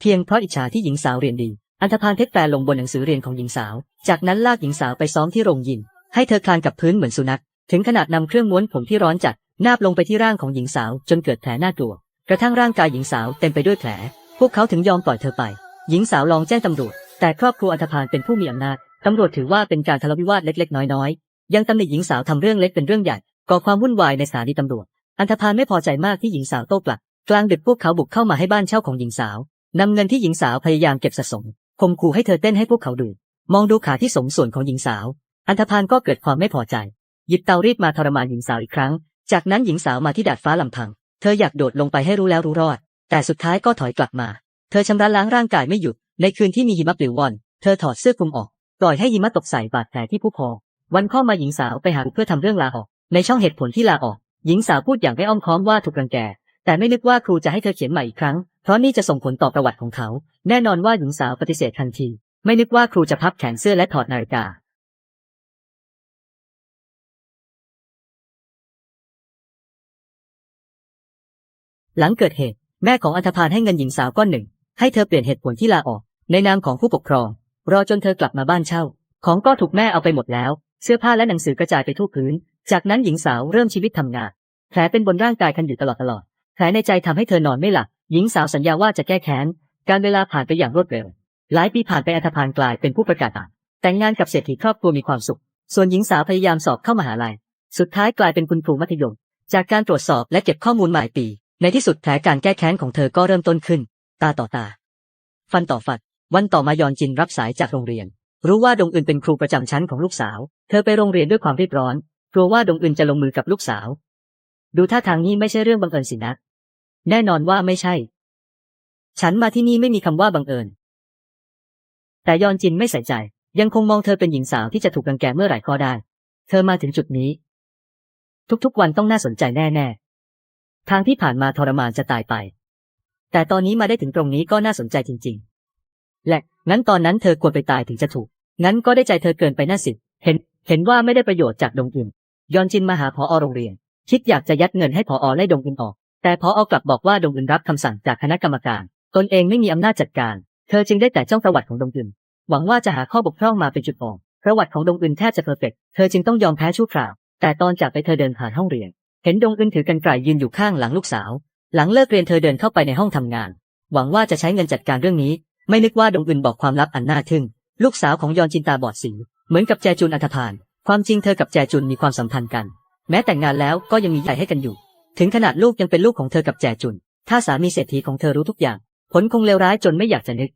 เพียงเพราะอิจฉาที่หญิงสาวเรียนดี อันธพาลเทคแปลลงบนหนังสือเรียนของหญิงสาว จากนั้นลากหญิงสาวไปซ้อมที่โรงยิม ให้เธอคลานกับพื้นเหมือนสุนัข ถึงขนาดนำเครื่องม้วนผมที่ร้อนจัดนาบลงไปที่ร่างของหญิงสาวจนเกิดแผลน่ากลัว กระทั่งร่างกายหญิงสาวเต็มไปด้วยแผล พวกเขาถึงยอมปล่อยเธอไป หญิงสาวลองแจ้งตำรวจ แต่ครอบครัวอันธพาลเป็นผู้มีอำนาจ ตำรวจถือว่าเป็นการทะเลาะวิวาทเล็กๆ น้อยๆ ยังตำหนิหญิงสาวทำเรื่องเล็กเป็นเรื่องใหญ่ ก่อความวุ่นวายในสถานีตำรวจ อันธพาลไม่พอใจมากที่หญิงสาวโต้กลับ กลางดึกพวกเขาบุกเข้ามาให้บ้านเช่าของหญิงสาว นำเงินที่หญิงสาวพยายามเก็บสะสมข่มขู่ให้เธอเต้นให้พวกเขาดู มองดูขาที่สมส่วนของหญิงสาว อันธพาลก็เกิดความไม่พอใจ หยิบเตารีดมาทรมานหญิงสาวอีกครั้ง จากนั้นหญิงสาวมาที่ดาดฟ้าลำพัง เธออยากโดดลงไปให้รู้แล้วรู้รอด แต่สุดท้ายก็ถอยกลับมา เธอชำระล้างร่างกายไม่หยุด ในคืนที่มีหิมะปลิวว่อน เธอถอดเสื้อคลุมออก ปล่อยให้หิมะตกใส่บาดแผลที่ผู้พองวันพ่อมาหญิงสาวไปหาเพื่อทำเรื่องลาออก ในช่องเหตุผลที่ลาออก หญิงสาวพูดอย่างไม่อ้อมค้อมว่าถูกรังแก แต่ไม่นึกว่าครูจะให้เธอเขียนใหม่อีกครั้ง เพราะนี่จะส่งผลต่อประวัติของเขา แน่นอนว่าหญิงสาวปฏิเสธทันที ไม่นึกว่าครูจะพับแขนเสื้อและถอดนาฬิกา หลังเกิดเหตุ แม่ของอันธพาลให้เงินหญิงสาวก้อนหนึ่ง ให้เธอเปลี่ยนเหตุผลที่ลาออก ในนามของผู้ปกครอง รอจนเธอกลับมาบ้านเช่า ของก็ถูกแม่เอาไปหมดแล้ว เสื้อผ้าและหนังสือกระจายไปทั่วพื้น จากนั้นหญิงสาวเริ่มชีวิตทำงาน แผลเป็นบนร่างกายคันอยู่ตลอดตลอดแผลในใจทำให้เธอนอนไม่หลับ หญิงสาวสัญญาว่าจะแก้แค้น การเวลาผ่านไปอย่างรวดเร็ว หลายปีผ่านไปอันธพาลกลายเป็นผู้ประกาศอ่านแต่งงานกับเศรษฐีครอบครัวมีความสุข ส่วนหญิงสาวพยายามสอบเข้ามหาลัย สุดท้ายกลายเป็นคุณครูมัธยม จากการตรวจสอบและเก็บข้อมูลหลายปี ในที่สุดแผลการแก้แค้นของเธอก็เริ่มต้นขึ้น ตาต่อตา ฟันต่อฟัน วันต่อมายอนจินรับสายจากโรงเรียน รู้ว่าดงอึนเป็นครูประจำชั้นของลูกสาว เธอไปโรงเรียนด้วยความรีบร้อน กลัวว่าดงอึนจะลงมือกับลูกสาว ดูท่าทางนี้ไม่ใช่เรื่องบังเอิญสินะ แน่นอนว่าไม่ใช่ ฉันมาที่นี่ไม่มีคำว่าบังเอิญ แต่ยอนจินไม่ใส่ใจ ยังคงมองเธอเป็นหญิงสาวที่จะถูกรังแกเมื่อไหร่ก็ได้ เธอมาถึงจุดนี้ ทุกๆวันต้องน่าสนใจแน่ๆ ทางที่ผ่านมาทรมานจะตายไป แต่ตอนนี้มาได้ถึงตรงนี้ก็น่าสนใจจริง ๆ และงั้นตอนนั้นเธอควรไปตายถึงจะถูก งั้นก็ได้ใจเธอเกินไปน่าสิเห็น เห็นว่าไม่ได้ประโยชน์จากดงอื่นยอนจินมาหาพออโรงเรียน คิดอยากจะยัดเงินให้พออไล่ดงอื่นออก แต่พอเอากลับบอกว่าดงอื่นรับคำสั่งจากคณะกรรมการ ตนเองไม่มีอำนาจจัดการ เธอจึงได้แต่จ้องประวัติของดงอื่นหวังว่าจะหาข้อบกพร่องมาเป็นจุดอ่อนประวัติของดงอื่นแทบจะเพอร์เฟกต์เธอจึงต้องยอมแพ้ชั่วคราว แต่ตอนจากไปเธอเดินผ่านห้องเรียน เห็นดงอื่นถือกันไกลยืนอยู่ข้างหลังลูกสาว หลังเลิกเรียนเธอเดินเข้าไปในห้องทำงาน หวังว่าจะใช้เงินจัดการเรื่องนี้ ไม่นึกว่าดงอื่นบอกความลับอันน่าทึ่ง ลูกสาวของยอนจินตาบอดสี เหมือนกับแจจุนอัธพาลความจริงเธอกับแจจุนมีความสัมพันธ์กัน แม้แต่งงานแล้วก็ยังมีใหญ่ให้กันอยู่ ถึงขนาดลูกยังเป็นลูกของเธอกับแจจุน ถ้าสามีเศรษฐีของเธอรู้ทุกอย่าง ผลคงเลวร้ายจนไม่อยากจะนึก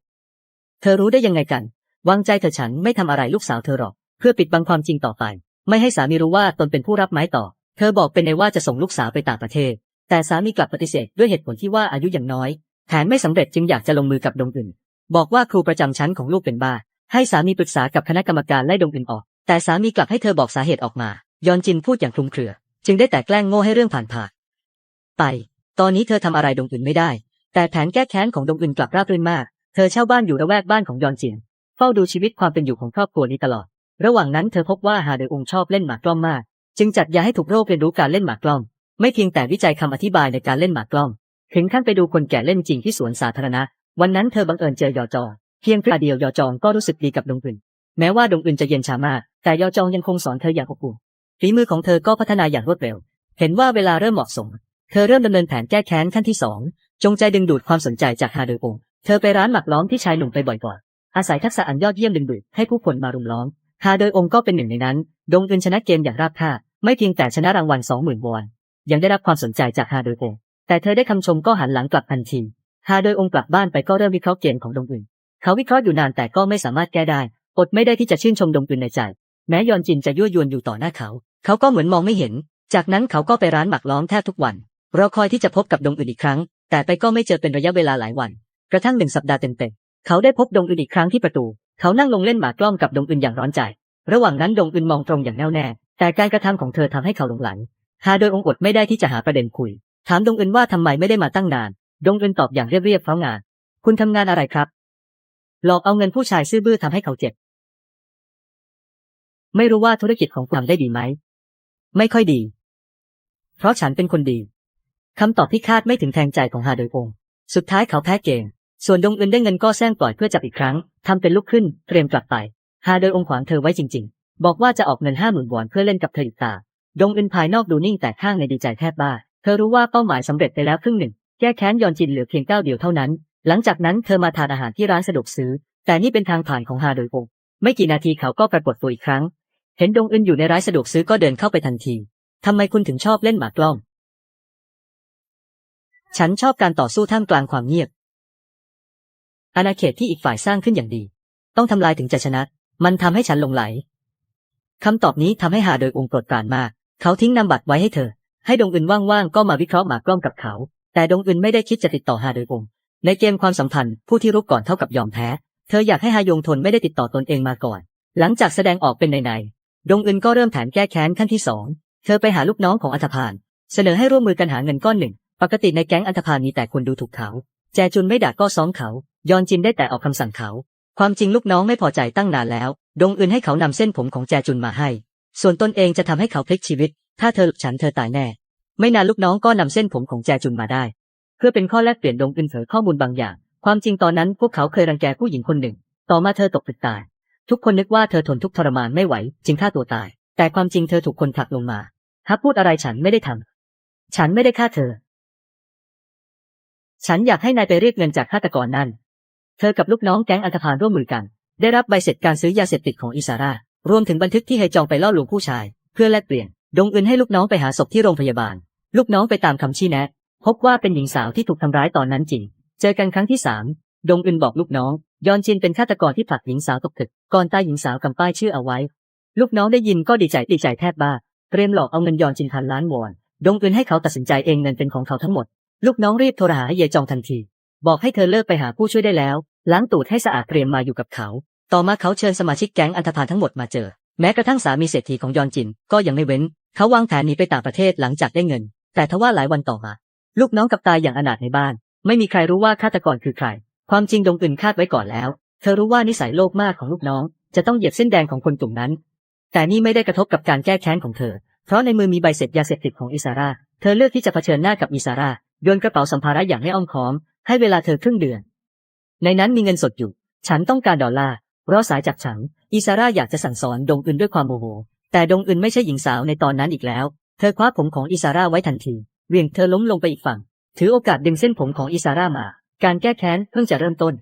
เธอรู้ได้ยังไงกัน วางใจเธอฉันไม่ทำอะไรลูกสาวเธอหรอก เพื่อปิดบังความจริงต่อไป ไม่ให้สามีรู้ว่าตนเป็นผู้รับไม้ต่อ เธอบอกเป็นในว่าจะส่งลูกสาวไปต่างประเทศ แต่สามีกลับปฏิเสธด้วยเหตุผลที่ว่าอายุยังน้อย แผนไม่สำเร็จจึงอยากจะลงมือกับดงอื่น บอกว่าครูประจำชั้นของลูกเป็นบ้า ให้สามีปรึกษากับคณะกรรมการไล่ดงอื่นออก แต่สามีกลับให้เธอบอกสาเหตุออกมา ยอนจินพูดอย่างคลุมเครือ จึงได้แต่แกล้งโง่ให้เรื่องผ่านผ่าน ไป ตอนนี้เธอทำอะไรดงอื่นไม่ได้ แต่แผนแก้แค้นของดงอื่นกลับราบรื่นมาก เธอเช่าบ้านอยู่ระแวกบ้านของยอนจินเฝ้าดูชีวิตความเป็นอยู่ของครอบครัวนี้ตลอด ระหว่างนั้นเธอพบว่าฮาเดองชอบเล่นหมากกล้อมมาก จึงจัดยาให้ถูกโรคเรียนรู้การเล่นหมากกล้อม ไม่เพียงแต่วิจัยคำอธิบายในการเล่นหมากกล้อม ถึงขั้นไปดูคนแก่เล่นจริงที่สวนสาธารณะ วันนั้นเธอบังเอิญเจอยอจอง เพียงพระเดียวยอจองก็รู้สึกดีกับดงอื่น แม้ว่าดงอื่นจะเย็นชามาก แต่ยอจองยังคงสอนเธออย่างอบอุ่นฝีมือของเธอก็พัฒนาอย่างรวดเร็ว เห็นว่าเวลาเริ่มเหมาะสม เธอเริ่มดำเนินแผนแก้แค้นขั้นที่สองจงใจดึงดูดความสนใจจากฮาเดอองเธอไปร้านหมักล้อมที่ชายหนุ่มไปบ่อยกว่าอาศัยทักษะอันยอดเยี่ยมดึงดูดให้ผู้คนมารุมล้อม ฮาเดอองก็เป็นหนึ่งในนั้น ดงอื่นชนะเกมอย่างราบคาบไม่เพียงแต่ชนะรางวัลสองหมื่นวอน ยังได้รับความสนใจจากฮาเดอองแต่เธอได้คำชมก็หันหลังกลับทันที ฮาเดอองกลับบ้านไปก็เริ่มวิเคราะห์เกมของดงอื่นเขาวิเคราะห์อยู่นานแต่ก็ไม่สามารถแก้ได้ อดไม่ได้ที่จะชื่นชมดงอื่นในใจ แม้ยอนจินจะยั่วยวนอยู่ต่อหน้าเขา เขาก็เหมือนมองไม่เห็น จากนั้นเขาก็ไปร้านหมักล้อมแทบทุกวัน เรอคอยที่จะพบกับดงอื่นอีกครั้ง แต่ไปก็ไม่เจอเป็นระยะเวลาหลายวัน กระทั่งหนึ่งสัปดาห์เต็มๆเขาได้พบดงอื่นอีกครั้งที่ประตู เขานั่งลงเล่นหมากล้อมกับดงอื่นอย่างร้อนใจ ระหว่างนั้นดงอื่นมองตรงอย่างแน่วแน่ แต่การกระทำของเธอทำให้เขาหลงไหลฮาโดยองอดไม่ได้ที่จะหาประเด็นคุย ถามดงอื่นว่าทำไมไม่ได้มาตั้งนาน ดงอื่นตอบอย่างเรียบๆเพราะงาน คุณทำงานอะไรครับ หลอกเอาเงินผู้ชายซื่อบื้อทำให้เขาเจ็บ ไม่รู้ว่าธุรกิจของคุณทำได้ดีไหม ไม่ค่อยดี เพราะฉันเป็นคนดี คำตอบที่คาดไม่ถึงแทงใจของฮาโดยองสุดท้ายเขาแพ้เกม ส่วนดงอึนได้เงินก็แซงปล่อยเพื่อจับอีกครั้งทำเป็นลุกขึ้นเตรียมกลับไปฮาโดยองขวางเธอไว้จริง ๆ บอกว่าจะออกเงินห้าหมื่นวอนเพื่อเล่นกับเธออีกตา ดงอึนภายนอกดูนิ่งแต่ข้างในดีใจแทบบ้า เธอรู้ว่าเป้าหมายสำเร็จไปแล้วครึ่งหนึ่ง แก้แค้นยอนจินเหลือเพียงเก้าเดียวเท่านั้น หลังจากนั้นเธอมาทานอาหารที่ร้านสะดวกซื้อ แต่นี่เป็นทางผ่านของฮาโดยองไม่กี่นาทีเขาก็ปรากฏตัวอีกครั้ง เห็นดงอึนอยู่ในร้านสะดวกซื้อก็เดินเข้าไปทันทีทำไมคุณถึงชอบเล่นหมากกล้อง ฉันชอบการต่อสู้ท่ามกลางความเงียบ อาณาเขตที่อีกฝ่ายสร้างขึ้นอย่างดี ต้องทำลายถึงจะชนะ มันทำให้ฉันหลงไหลคำตอบนี้ทำให้หาโดยองค์โปรดปรานมาก เขาทิ้งนามบัตรไว้ให้เธอ ให้ดงอึนว่างๆก็มาวิเคราะห์หมากกล้องกับเขา แต่ดงอึนไม่ได้คิดจะติดต่อหาโดยองค์ ในเกมความสัมพันธ์ผู้ที่รุกก่อนเท่ากับยอมแพ้ เธออยากให้ฮายงทนไม่ได้ติดต่อตนเองมาก่อน หลังจากแสดงออกเป็นในๆดงอึนก็เริ่มแผนแก้แค้นขั้นที่สอง เธอไปหาลูกน้องของอัฐพาน เสนอให้ร่วมมือกันหาเงินก้อนหนึ่ง ปกติในแก๊งอัฐพานมีแต่คนดูถูกเขา แจจุนไม่ด่าก็ซ้อมเขา ยอนจินได้แต่ออกคำสั่งเขา ความจริงลูกน้องไม่พอใจตั้งนานแล้ว ดงอึนให้เขานำเส้นผมของแจจุนมาให้ ส่วนตนเองจะทำให้เขาพลิกชีวิต ถ้าเธอหลุดฉันเธอตายแน่ ไม่นานลูกน้องก็นำเส้นผมของแจจุนมาได้ เพื่อเป็นข้อแลกเปลี่ยนดงอึนเผยข้อมูลบางอย่าง ความจริงตอนนั้นพวกเขาเคยรังแกผู้หญิงคนหนึ่ง ต่อมาเธอตกตึกตาย ทุกคนนึกว่าเธอทนทุกข์ทรมานไม่ไหว จึงฆ่าตัวตาย แต่ความจริงเธอถูกคนผลักลงมาฮับพูดอะไรฉันไม่ได้ทำฉันไม่ได้ฆ่าเธอ ฉันอยากให้นายไปเรียกเงินจากฆาตกรนั่น เธอกับลูกน้องแก๊งอันธพาลร่วมมือกัน ได้รับใบเสร็จการซื้อยาเสพติดของอิสาร่ารวมถึงบันทึกที่ไฮจองไปล่อลวงผู้ชาย เพื่อแลกเปลี่ยน ดงอึนให้ลูกน้องไปหาศพที่โรงพยาบาล ลูกน้องไปตามคำชี้แนะ พบว่าเป็นหญิงสาวที่ถูกทำร้ายตอนนั้นจริง เจอกันครั้งที่สามดงอึนบอกลูกน้อง ยอนจินเป็นฆาตกรที่ผลักหญิงสาวตกตึก ก่อนตายหญิงสาวกำป้ายชื่อเอาไว้ ลูกน้องได้ยินก็ดีใจดีใจแทบบ้า เตรียมหลอกเอาเงินยอนจินพันล้านวอน ดงอึนให้เขาตัดสินใจเองเงินเป็นของเขาทั้งหมด ลูกน้องรีบโทรหาเยจองทันที บอกให้เธอเลิกไปหาผู้ช่วยได้แล้ว ล้างตูดให้สะอาดเตรียมมาอยู่กับเขา ต่อมาเขาเชิญสมาชิกแก๊งอันธพาลทั้งหมดมาเจอ แม้กระทั่งสามีเศรษฐีของยอนจิน ก็ยังไม่เว้น เขาวางแผนหนีไปต่างประเทศหลังจากได้เงิน แต่ทว่าหลายวันต่อมา ลูกน้องกับตายอย่างอนาถในบ้าน ไม่มีใครรู้ว่าฆาตกรคือใคร ความจริงดงอึนคาดไว้ก่อนแล้ว เธอรู้ว่านิสัยโลภมากของลูกน้อง จะต้องเหยียบเส้นแดงของคนกลุ่มนั้น แต่นี่ไม่ได้กระทบกับการแก้แค้นของเธอ เพราะในมือมีใบเสร็จยาเสพติดของอิสาราเธอเลือกที่จะเผชิญหน้ากับอิสารา โยนกระเป๋าสัมภาระอย่างไม่อ้อมค้อม ให้เวลาเธอครึ่งเดือน ในนั้นมีเงินสดอยู่ ฉันต้องการดอลลาร์รอสายจากฉัน อิสาร่าอยากจะสั่งสอนดงอึนด้วยความโมโห แต่ดงอึนไม่ใช่หญิงสาวในตอนนั้นอีกแล้ว เธอคว้าผมของอิสาร่าไว้ทันที เวียงเธอล้มลงไปอีกฝั่ง ถือโอกาสดึงเส้นผมของอิสาร่ามา การแก้แค้นเพิ่งจะเริ่มต้น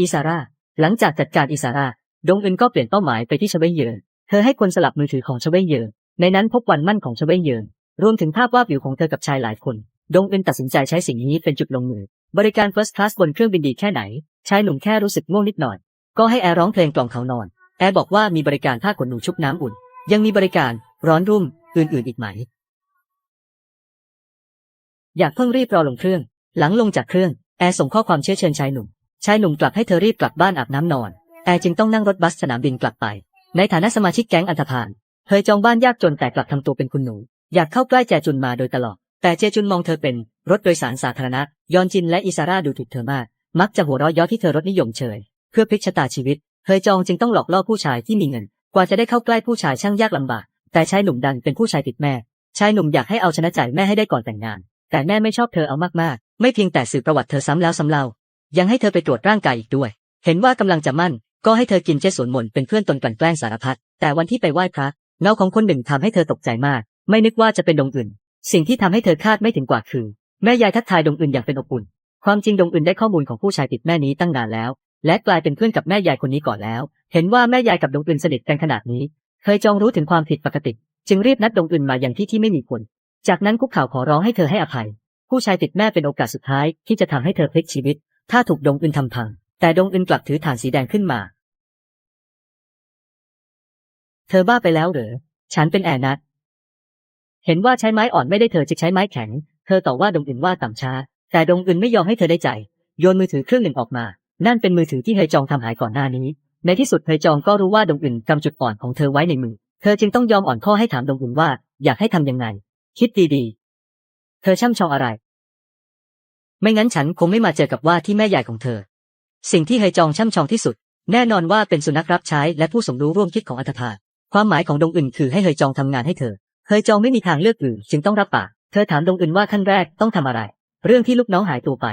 อิสาร่า หลังจากจัดการอิสาร่า ดงอึนก็เปลี่ยนเป้าหมายไปที่ชเวเยินเธอให้คนสลับมือถือของชเวเยินในนั้นพบวันมั่นของชเวเยินรวมถึงภาพวาดวิวของเธอกับชายหลายคน ดงอึนตัดสินใจใช้สิ่งนี้เป็นจุดลงมือ บริการ First Class บนเครื่องบินดีแค่ไหน ชายหนุ่มแค่รู้สึกง่วงนิดหน่อย ก็ให้แอร์ร้องเพลงกล่อมเขานอน แอร์บอกว่ามีบริการผ้าขนหนูชุบน้ำอุ่น ยังมีบริการร้อนรุ่มอื่นๆอีกไหม อยากเพิ่งรีบรอลงเครื่อง หลังลงจากเครื่อง แอร์ส่งข้อความเชื้อเชิญชายหนุ่ม ชายหนุ่มกลับให้เธอรีบกลับบ้านอาบน้ำนอน แอร์จึงต้องนั่งรถบัสสนามบินกลับไป ในฐานะสมาชิกแก๊งอันธพาลเธอจองบ้านยากจนแต่กลับทำตัวเป็นคุณหนู อยากเข้าใกล้แจจุนมาโดยตลอด แต่เจจุนมองเธอเป็นรถโดยสารสาธารณะ ยอนจินและอิซาร่าดูถูกเธอมาก มักจะหัวเราะเย้อที่เธอรถนิยมเฉย เพื่อพลิกชะตาชีวิต เฮยจองจึงต้องหลอกล่อผู้ชายที่มีเงิน กว่าจะได้เข้าใกล้ผู้ชายช่างยากลำบาก แต่ชายหนุ่มดันเป็นผู้ชายติดแม่ ชายหนุ่มอยากให้เอาชนะใจแม่ให้ได้ก่อนแต่งงาน แต่แม่ไม่ชอบเธอเอามากๆ ไม่เพียงแต่สืบประวัติเธอซ้ำแล้วซ้ำเล่า ยังให้เธอไปตรวจร่างกายอีกด้วย เห็นว่ากำลังจะมั่น ก็ให้เธอกินเจสวนมนเป็นเพื่อนตนกลั่นแกล้งสารพัด แต่วันที่ไปไหว้พระ เงาของคนหนึ่งทำให้เธอตกใจมาก ไม่นึกว่าจะเป็นดงอื่น สิ่งที่ทำให้เธอคาดไม่ถึงกว่าคือ แม่ยายทักทายดงอื่นอย่างเป็นอบอุ่น ความจริงดงอื่นได้ข้อมูลของผู้ชายติดแม่นี้ตั้งนานแล้ว และกลายเป็นเพื่อนกับแม่ยายคนนี้ก่อนแล้ว เห็นว่าแม่ยายกับดงอื่นสนิทกันขนาดนี้ เคยจองรู้ถึงความผิดปกติ จึงรีบนัดดงอื่นมาอย่างที่ที่ไม่มีคน จากนั้นคุกเข่าขอร้องให้เธอให้อภัย ผู้ชายติดแม่เป็นโอกาสสุดท้าย ที่จะทำให้เธอพลิกชีวิต ถ้าถูกดงอื่นทำพัง แต่ดงอื่นกลับถือฐานสีแดงขึ้นมา เธอบ้าไปแล้วเหรอ ฉันเป็นแอนัท เห็นว่าใช้ไม้อ่อนไม่ได้เธอจะใช้ไม้แข็ง เธอต่อว่าดงอื่นว่าต่ำช้า แต่ดงอื่นไม่ยอมให้เธอได้ใจ โยนมือถือเครื่องหนึ่งออกมา นั่นเป็นมือถือที่เฮยจองทำหายก่อนหน้านี้ ในที่สุดเฮยจองก็รู้ว่าดงอื่นกำจุดอ่อนของเธอไว้ในมือ เธอจึงต้องยอมอ่อนข้อให้ถามดงอื่นว่า อยากให้ทำยังไง คิดดีๆ เธอช่ำชองอะไร ไม่งั้นฉันคงไม่มาเจอกับว่าที่แม่ใหญ่ของเธอ สิ่งที่เฮยจองช่ำชองที่สุด แน่นอนว่าเป็นสุนัขรับใช้และผู้สมรู้ร่วมคิดของอัตภาความหมายของดงอื่นคือให้เฮยจองทำงานให้เธอ เฮยจองไม่มีทางเลือกอื่นจึงต้องรับปาก เธอถามดงอื่นว่าขั้นแรกต้องทำอะไร เรื่องที่ลูกน้องหายตัวไป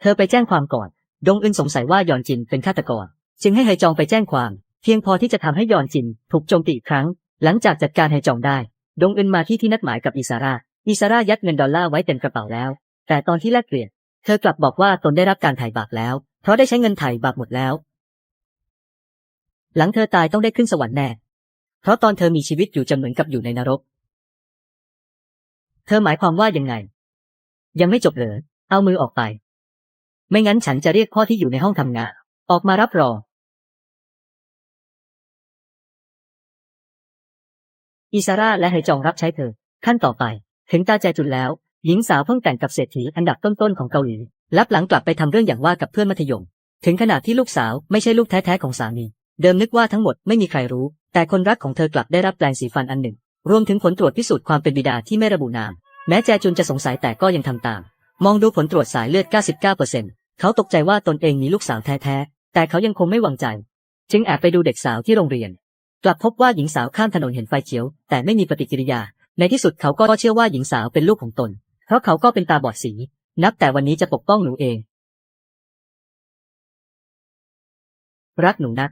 เธอไปแจ้งความก่อน ดงอึนสงสัยว่ายอนจินเป็นฆาตกร จึงให้ไฮยจองไปแจ้งความ เพียงพอที่จะทำให้ยอนจินถูกโจมตีอีกครั้ง หลังจากจัดการไฮยจองได้ ดงอึนมาที่ที่นัดหมายกับอิสาราอิสารายัดเงินดอลลาร์ไว้เต็มกระเป๋าแล้ว แต่ตอนที่แลกเปลี่ยน เธอกลับบอกว่าตนได้รับการถ่ายบาปแล้ว เพราะได้ใช้เงินถ่ายบาปหมดแล้ว หลังเธอตายต้องได้ขึ้นสวรรค์แน่ เพราะตอนเธอมีชีวิตอยู่จะเหมือนกับอยู่ในนรก เธอหมายความว่ายังไง ยังไม่จบเหรอเอามือออกไป ไม่งั้นฉันจะเรียกพ่อที่อยู่ในห้องทำงาน ออกมารับรองอิซาร่าและไฮจองรับใช้เธอ ขั้นต่อไป ถึงตาแจจุนแล้ว หญิงสาวเพิ่งแต่งกับเศรษฐีอันดับต้นๆของเกาหลีรับหลังกลับไปทำเรื่องอย่างว่ากับเพื่อนมัธยม ถึงขนาดที่ลูกสาวไม่ใช่ลูกแท้ๆของสามี เดิมนึกว่าทั้งหมดไม่มีใครรู้ แต่คนรักของเธอกลับได้รับแปลงสีฟันอันหนึ่ง รวมถึงผลตรวจพิสูจน์ความเป็นบิดาที่ไม่ระบุนาม แม้แจจุนจะสงสัยแต่ก็ยังทำตาม มองดูผลตรวจสายเลือด 99%เขาตกใจว่าตนเองมีลูกสาวแท้ๆ แต่เขายังคงไม่วางใจ จึงแอบไปดูเด็กสาวที่โรงเรียน กลับพบว่าหญิงสาวข้ามถนนเห็นไฟเขียว แต่ไม่มีปฏิกิริยา ในที่สุดเขาก็เชื่อว่าหญิงสาวเป็นลูกของตน เพราะเขาก็เป็นตาบอดสี นับแต่วันนี้จะปกป้องหนูเอง รักหนูนัก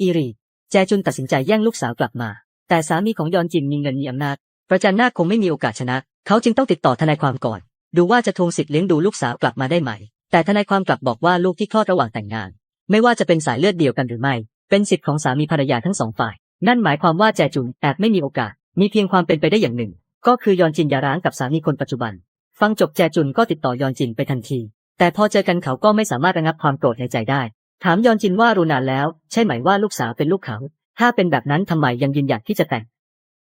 อีรี แจจุนตัดสินใจแย่งลูกสาวกลับมา แต่สามีของยอนจินมีเงินมีอำนาจ ประจันหน้าคงไม่มีโอกาสชนะ เขาจึงต้องติดต่อทนายความก่อน ดูว่าจะทวงสิทธิ์เลี้ยงดูลูกสาวกลับมาได้ไหม แต่ทนายความกลับบอกว่าลูกที่คลอดระหว่างแต่งงาน ไม่ว่าจะเป็นสายเลือดเดียวกันหรือไม่ เป็นสิทธิ์ของสามีภรรยาทั้งสองฝ่าย นั่นหมายความว่าแจจุนแอบไม่มีโอกาส มีเพียงความเป็นไปได้อย่างหนึ่ง ก็คือยอนจินหย่าร้างกับสามีคนปัจจุบัน ฟังจบแจจุนก็ติดต่อยอนจินไปทันที แต่พอเจอกันเขาก็ไม่สามารถระงับความโกรธในใจได้ ถามยอนจินว่ารู้นานแล้ว ใช่ไหมว่าลูกสาวเป็นลูกเขา ถ้าเป็นแบบนั้นทำไมยังยืนหยัดที่จะแต่ง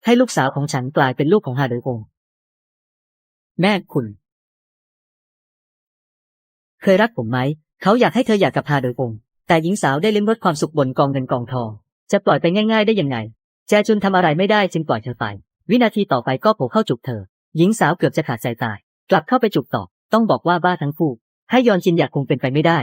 ให้ลูกสาวของฉันกลายเป็นลูกของฮาเดยองแม่คุณ เคยรักผมไหม เขาอยากให้เธออยากกับฮาโดยองแต่หญิงสาวได้ลิ้มรสความสุขบนกองเงินกองทอง จะปล่อยไปง่าย ๆ ได้ยังไง แจจุนทำอะไรไม่ได้จึงปล่อยเธอไป วินาทีต่อไปก็โผล่เข้าจุกเธอ หญิงสาวเกือบจะขาดใจตาย กลับเข้าไปจุกต่อ ต้องบอกว่าบ้าทั้งคู่ ให้ยอนจินอยากคงเป็นไปไม่ได้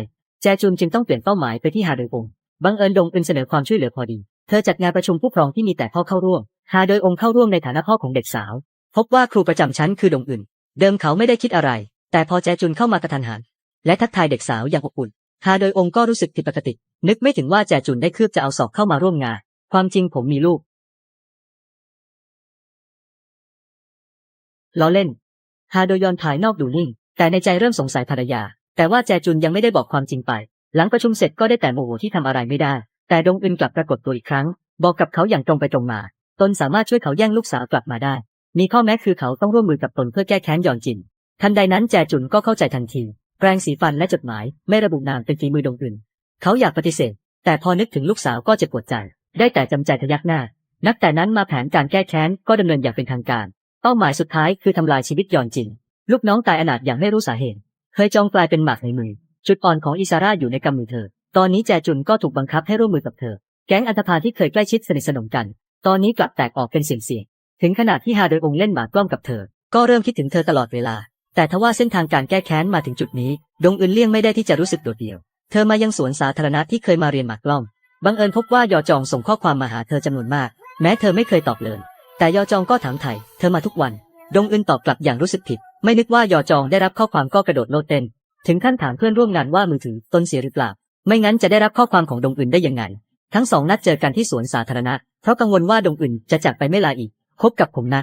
แจจุนจึงต้องเปลี่ยนเป้าหมายไปที่ฮาโดยองบังเอิญดงอึนเสนอความช่วยเหลือพอดี เธอจัดงานประชุมผู้ปกครองที่มีแต่พ่อเข้าร่วม ฮาโดยองเข้าร่วมในฐานะพ่อของเด็กสาว พบว่าครูประจำชั้นคือดงอึน เดิมเขาไม่ได้คิดอะไร แต่พอแจจุนเข้ามากระทันหัน และทักทายเด็กสาวอย่างอบอุ่น ฮาโดยองก็รู้สึกผิดปกติ นึกไม่ถึงว่าแจจุนได้คืบจะเอาศอกเข้ามาร่วมงาน ความจริงผมมีลูก ล้อเล่น ฮาโดยอนภายนอกดูนิ่ง แต่ในใจเริ่มสงสัยภรรยา แต่ว่าแจจุนยังไม่ได้บอกความจริงไป หลังประชุมเสร็จก็ได้แต่โมโหที่ทำอะไรไม่ได้ แต่ดงอึนกลับปรากฏตัวอีกครั้ง บอกกับเขาอย่างตรงไปตรงมา ตนสามารถช่วยเขาแย่งลูกสาวกลับมาได้ มีข้อแม้คือเขาต้องร่วมมือกับตนเพื่อแก้แค้นยอนจิน ทันใดนั้นแจจุนก็เข้าใจทันที แปรงสีฟันและจดหมายไม่ระบุนามเป็นฝีมือดงอึน เขาอยากปฏิเสธ แต่พอนึกถึงลูกสาวก็เจ็บปวดใจ ได้แต่จำใจทะยักหน้า นับแต่นั้นมาแผนการแก้แค้นก็ดำเนินอย่างเป็นทางการ เป้าหมายสุดท้ายคือทำลายชีวิตยอนจิน ลูกน้องตายอนาถอย่างไม่รู้สาเหตุ เคยจองกลายเป็นหมากในมือ จุดอ่อนของอิซาร่าอยู่ในกำมือเธอ ตอนนี้แจจุนก็ถูกบังคับให้ร่วมมือกับเธอ แก๊งอันธพาลที่เคยใกล้ชิดสนิทสนมกัน ตอนนี้กลับแตกออกเป็นเสียงเสียงๆ ถึงขนาดที่ฮาโดยองเล่นหมากกล้อมกับเธอ ก็เริ่มคิดถึงเธอตลอดเวลา แต่ทว่าเส้นทางการแก้แค้นมาถึงจุดนี้ ดงอึนเลี่ยงไม่ได้ที่จะรู้สึกโดดเดี่ยว เธอมายังสวนสาธารณะที่เคยมาเรียนหมากกล้อม บังเอิญพบว่ายอจองส่งข้อความมาหาเธอจำนวนมาก แม้เธอไม่เคยตอบเลย แต่ยอจองก็ถามไถ่เธอมาทุกวัน ดงอึนตอบกลับอย่างรู้สึกผิด ไม่นึกว่ายอจองได้รับข้อความก็กระโดดโลดเต้น ถึงขั้นถามเพื่อนร่วมงานว่ามือถือตนเสียหรือเปล่า ไม่งั้นจะได้รับข้อความของดงอึนได้ยังไง ทั้งสองนัดเจอกันที่สวนสาธารณะ เพราะกังวลว่าดงอึนจะจากไปไม่ลาอีก คบกับผมนะ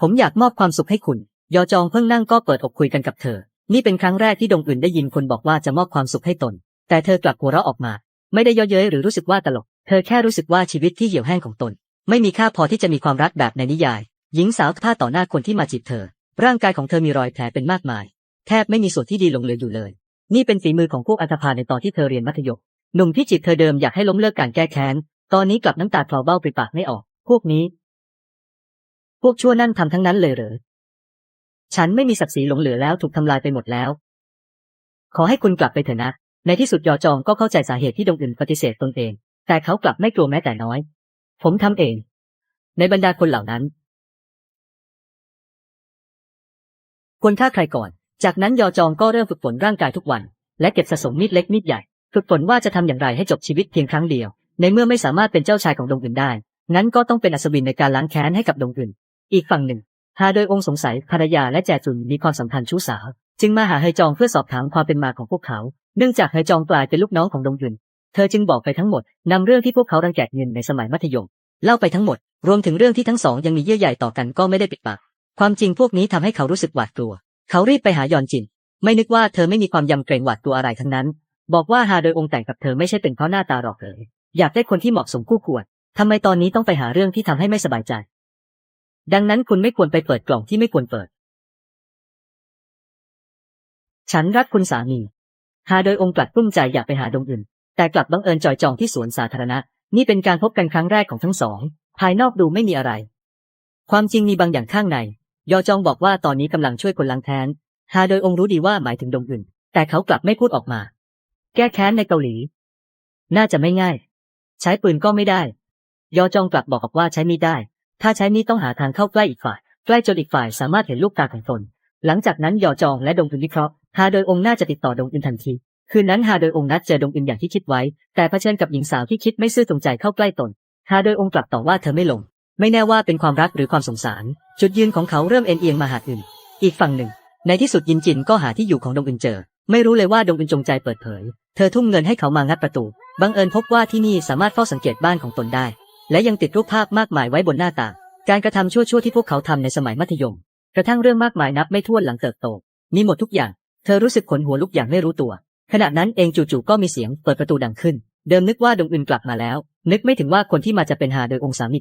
ผมอยากมอบความสุขให้คุณ ยอจองเพิ่งนั่งก็เปิดอกคุยกันกับเธอ นี่เป็นครั้งแรกที่ดงอึนได้ยินคนบอกว่าจะมอบความสุขให้ตน แต่เธอกลับหัวเราะออกมา ไม่ได้เย่อเย้ยหรือรู้สึกว่าตลก เธอแค่รู้สึกว่าชีวิตที่เหี่ยวแห้งของตน ไม่มีค่าพอที่จะมีความรักแบบในนิยาย หญิงสาวพลาต่อหน้าคนที่มาจีบเธอ ร่างกายของเธอมีรอยแผลเป็นมากมาย แทบไม่มีส่วนที่ดีหลงเหลืออยู่เลย นี่เป็นฝีมือของพวกอันธพาลในตอนที่เธอเรียนมัธยมหนุ่มที่จีบเธอเดิมอยากให้ล้มเลิกการแก้แค้น ตอนนี้กลับน้ำตาคลอเบ้าปริปากไม่ออก พวกนี้ พวกชั่วนั่นทำทั้งนั้นเลยเหรอ ฉันไม่มีศักดิ์ศรีหลงเหลือแล้วถูกทำลายไปหมดแล้ว ขอให้คุณกลับไปเถอะนะ ในที่สุดยอจองก็เข้าใจสาเหตุที่ดงอื่นปฏิเสธตนเอง แต่เขากลับไม่กลัวแม้แต่น้อย ผมทำเอง ในบรรดาคนเหล่านั้น ควรฆ่าใครก่อน จากนั้นยอจองก็เริ่มฝึกฝนร่างกายทุกวัน และเก็บสะสมมีดเล็กมีดใหญ่ ฝึกฝนว่าจะทำอย่างไรให้จบชีวิตเพียงครั้งเดียว ในเมื่อไม่สามารถเป็นเจ้าชายของดงอื่นได้ งั้นก็ต้องเป็นอัศวินในการล้างแค้นให้กับดงอื่น อีกฝั่งหนึ่งหาโดยองค์สงสัยภรรยาและแจจุนมีความสัมพันธ์ชู้สาว จึงมาหาเฮยจองเพื่อสอบถามความเป็นมาของพวกเขา เนื่องจากเฮยจองกลายเป็นลูกน้องของดงยุน เธอจึงบอกไปทั้งหมดนำเรื่องที่พวกเขารังแกเงินในสมัยมัธยม เล่าไปทั้งหมด รวมถึงเรื่องที่ทั้งสองยังมีเยื่อใยต่อกันก็ไม่ได้ปิดบัง ความจริงพวกนี้ทำให้เขารู้สึกหวาดกลัว เขารีบไปหายอนจิน ไม่นึกว่าเธอไม่มีความยำเกรงหวาดกลัวอะไรทั้งนั้น บอกว่าหาโดยองค์แต่งกับเธอไม่ใช่เป็นเพราะหน้าตาหรอกเลยอยากได้คนที่เหมาะสมคู่ควรทำไมตอนนี้ต้องไปหาเรื่องที่ทำให้ไม่สบายใจ ดังนั้นคุณไม่ควรไปเปิดกล่องที่ไม่ควรเปิด ฉันรักคุณสามีหาโดยองค์กลัดกลุ้มใจอยากไปหาดงอื่น แต่กลับบังเอิญจอยจองที่สวนสาธารณะ นี่เป็นการพบกันครั้งแรกของทั้งสอง ภายนอกดูไม่มีอะไร ความจริงมีบางอย่างข้างใน ยอจองบอกว่าตอนนี้กำลังช่วยคนล้างแค้นหาโดยองรู้ดีว่าหมายถึงดงอื่น แต่เขากลับไม่พูดออกมา แก้แค้นในเกาหลี น่าจะไม่ง่าย ใช้ปืนก็ไม่ได้ ยอจองกลับบอกว่าใช้มีดได้ ถ้าใช้มีดต้องหาทางเข้าใกล้อีกฝ่าย ใกล้จนอีกฝ่ายสามารถเห็นลูกตาของตน หลังจากนั้นยอจองและดงอุนวิเคราะห์หาโดยองน่าจะติดต่อดงอุนทันที คืนนั้นหาโดยองนัดเจอดงอุนอย่างที่คิดไว้ แต่เผชิญกับหญิงสาวที่คิดไม่ซื่อตรงใจเข้าใกล้ตนหาโดยองกลับต่อว่าเธอไม่ลง ไม่แน่ว่าเป็นความรักหรือความสงสาร จุดยืนของเขาเริ่มเอ็นเอียงมาหาอื่น อีกฝั่งหนึ่ง ในที่สุดยินจินก็หาที่อยู่ของดงอุนเจอ ไม่รู้เลยว่าดงอุนจงใจเปิดเผย เธอทุ่มเงินให้เขามางัดประตู บังเอิญพบว่าที่นี่สามารถเฝ้าสังเกตบ้านของตนได้ และยังติดรูปภาพมากมายไว้บนหน้าต่าง การกระทำชั่วๆที่พวกเขาทำในสมัยมัธยม กระทั่งเรื่องมากมายนับไม่ถ้วนหลังเติบโต มีหมดทุกอย่าง เธอรู้สึกขนหัวลุกอย่างไม่รู้ตัว ขณะนั้นเองจู่ๆก็มีเสียงเปิดประตูดังขึ้น เดิมนึกว่าดงอึนกลับมาแล้ว นึกไม่ถึงว่าคนที่มาจะเป็นหาโดยองค์สามิต